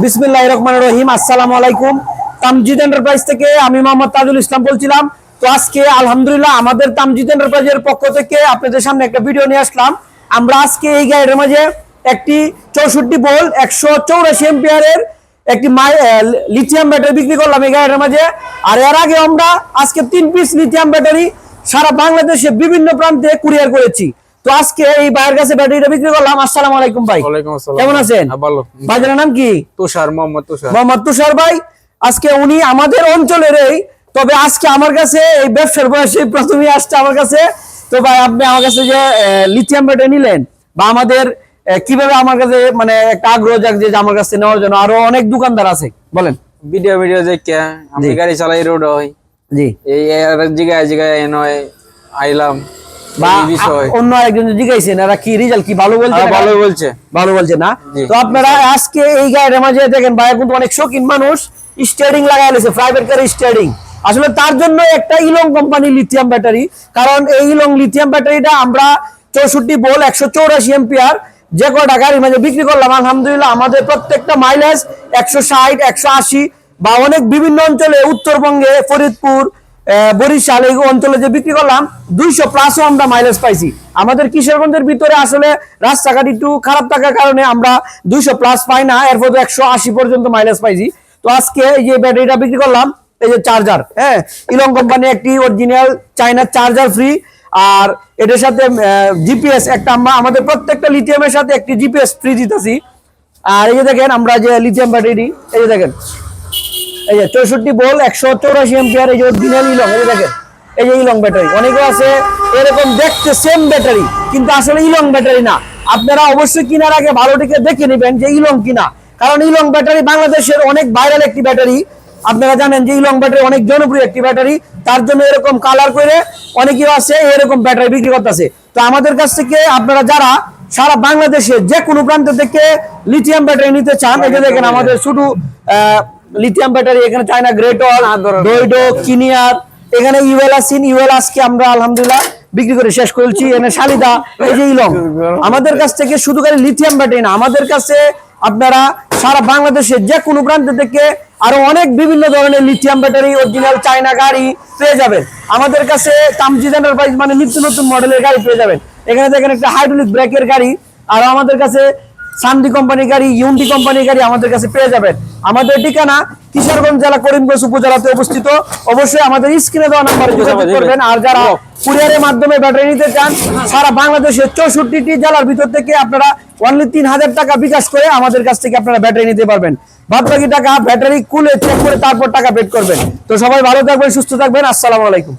বিসমিল্লাহ রহমান রহিম, আসসালামু আলাইকুম। তামজিদ এন্টারপ্রাইজ থেকে আমি মোহাম্মদ তাজুল ইসলাম বলছিলাম। তো আজকে আলহামদুলিল্লাহ আমাদের তামজিদ এন্টারপ্রাইজের পক্ষ থেকে আপনাদের সামনে একটা ভিডিও নিয়ে আসলাম। আমরা আজকে এই গাড়ির মাঝে একটি চৌষট্টি বল একশো চৌরাশি এম্পিয়ারের একটি লিথিয়াম ব্যাটারি বিক্রি করলাম এই গাড়ির মাঝে। আর এর আগে আমরা আজকে তিন পিস লিথিয়াম ব্যাটারি সারা বাংলাদেশে বিভিন্ন প্রান্তে কুরিয়ার করেছি। তো আজকে এই ভাইয়ের কাছে ব্যাটারিটা বিক্রি করলাম। আসসালামু আলাইকুম ভাই। আসসালাম। কেমন আছেন? হ্যাঁ, ভালো। বাজারের নাম কি? তুষার মোহাম্মদ তুষার। মোহাম্মদ তুষার ভাই। আজকে উনি আমাদের অঞ্চলেরই তবে আজকে আমার কাছে এই ব্যবসার বয়সে প্রথমেই আসছে আমার কাছে। তো ভাই আপনি আমার কাছে যে লিথিয়াম ব্যাটারি নিলেন বা আমাদের কীভাবে আমার কাছে মানে একটা আগ্রহ জাগ যে আমার কাছে নেওয়ার জন্য আরও অনেক দোকানদার আছে। বলেন। ভিডিও ভিডিও দেখে আমি গাড়ি চালাই রোড হয়। জি। এই জায়গায় জায়গায় নয় আইলাম। বা অন্য একজন জিজ্ঞাসেন এরা কি রেজাল্ট কি ভালো বলছে হ্যাঁ, না? ভালোই বলছে। ভালো বলছে না? তো আপনারা আজকে এই গাড়ির মাঝে দেখেন ভাই কিন্তু অনেক শৌখিন মানুষ। স্টিয়ারিং লাগাই লেছে প্রাইভেট কার স্টিয়ারিং আসলে তার জন্য একটা ইলং কোম্পানি লিথিয়াম ব্যাটারি কারণ এই ইলং লিথিয়াম ব্যাটারিটা আমরা চৌষট্টি বল একশো চৌরাশি এম্পিয়ার যে কটা গাড়ির মাঝে বিক্রি করলাম আলহামদুলিল্লাহ আমাদের প্রত্যেকটা মাইলেজ একশো ষাট একশো আশি বা অনেক বিভিন্ন অঞ্চলে উত্তরবঙ্গে ফরিদপুর বরিশাল, এই অঞ্চলে যে বিক্রি করলাম, দুইশো প্লাসও আমরা মাইলেজ পাইছি। আমাদের কিশোরগঞ্জের ভিতরে আসলে রাস্তাঘাট একটু খারাপ থাকার কারণে আমরা দুইশো প্লাস পাই না এরপর একশো আশি পর্যন্ত মাইলেজ পাইছি। তো আজকে এই যে ব্যাটারিটা বিক্রি করলাম, এই যে চার্জার হ্যাঁ? ইলং কোম্পানি একটি অরিজিনাল চাইনার চার্জার ফ্রি আর এটার সাথে জিপিএস একটা আমরা আমাদের প্রত্যেকটা লিথিয়ামের সাথে একটি জিপিএস ফ্রি দিতেছি। আর এই যে দেখেন, আমরা যে লিথিয়াম ব্যাটারি এই যে দেখেন এই যে চৌষট্টি বল একশো চৌরাশি এম্পিয়ার এই যে ইলং এই দেখেন, এই যে ইলং ব্যাটারি অনেকে আছে এরকম দেখতে সেম ব্যাটারি কিন্তু আসলে ইলং ব্যাটারি না। আপনারা অবশ্যই কেনার আগে ভালোটিকে দেখে নেবেন যে ইলং কিনা। কারণ ইলং ব্যাটারি বাংলাদেশের অনেক ভাইরাল একটি ব্যাটারি আপনারা জানেন যে ইলং ব্যাটারি অনেক জনপ্রিয় একটি ব্যাটারি তার জন্য এরকম কালার করে অনেকেও আছে, এরকম ব্যাটারি বিক্রি করতেছে। তো আমাদের কাছ থেকে আপনারা যারা সারা বাংলাদেশে যে কোনো প্রান্ত থেকে লিথিয়াম ব্যাটারি নিতে চান যে দেখেন আমাদের শুধু লিথিয়াম ব্যাটারি এখানে চায়না গ্রেটল ডোইডো কিনিয়ার এখানে ইউএল আসিন ইউএল আজকে আমরা আলহামদুলিল্লাহ বিক্রি করে শেষ করেছি এখানে শালিদা এই যে ইলং আমাদের কাছ থেকে শুধু খালি লিথিয়াম ব্যাটারি না আমাদের কাছে আপনারা সারা বাংলাদেশে যে কোনো প্রান্ত থেকে আরও অনেক বিভিন্ন ধরনের লিথিয়াম ব্যাটারি অরিজিনাল চায়না গাড়ি পেয়ে যাবেন। আমাদের কাছে তামজিদ এন্টারপ্রাইজ মানে নিত্য নতুন মডেলের গাড়ি পেয়ে যাবেন। এখানে দেখেন একটা হাইড্রোলিক ব্রেকের গাড়ি আর আমাদের কাছে সান্দি কোম্পানির গাড়ি ইউনটি কোম্পানির গাড়ি আমাদের কাছে পেয়ে যাবেন। আমাদের ঠিকানা কিশোরগঞ্জ জেলা করিমগঞ্জ উপজেলাতে অবস্থিত। অবশ্যই আমাদের স্ক্রিনে দেওয়া নাম্বারে যোগাযোগ করবেন। আর যারা কুরিয়ারের মাধ্যমে ব্যাটারি নিতে চান সারা বাংলাদেশের চৌষট্টিটি জেলার ভিতর থেকে আপনারা অনলি তিন হাজার টাকা বিকাশ করে আমাদের কাছ থেকে আপনারা ব্যাটারি নিতে পারবেন। বাদ বাকি টাকা ব্যাটারি খুলে চেক করে তারপর টাকা পেড করবেন। তো সবাই ভালো থাকবেন সুস্থ থাকবেন। আসসালামু আলাইকুম।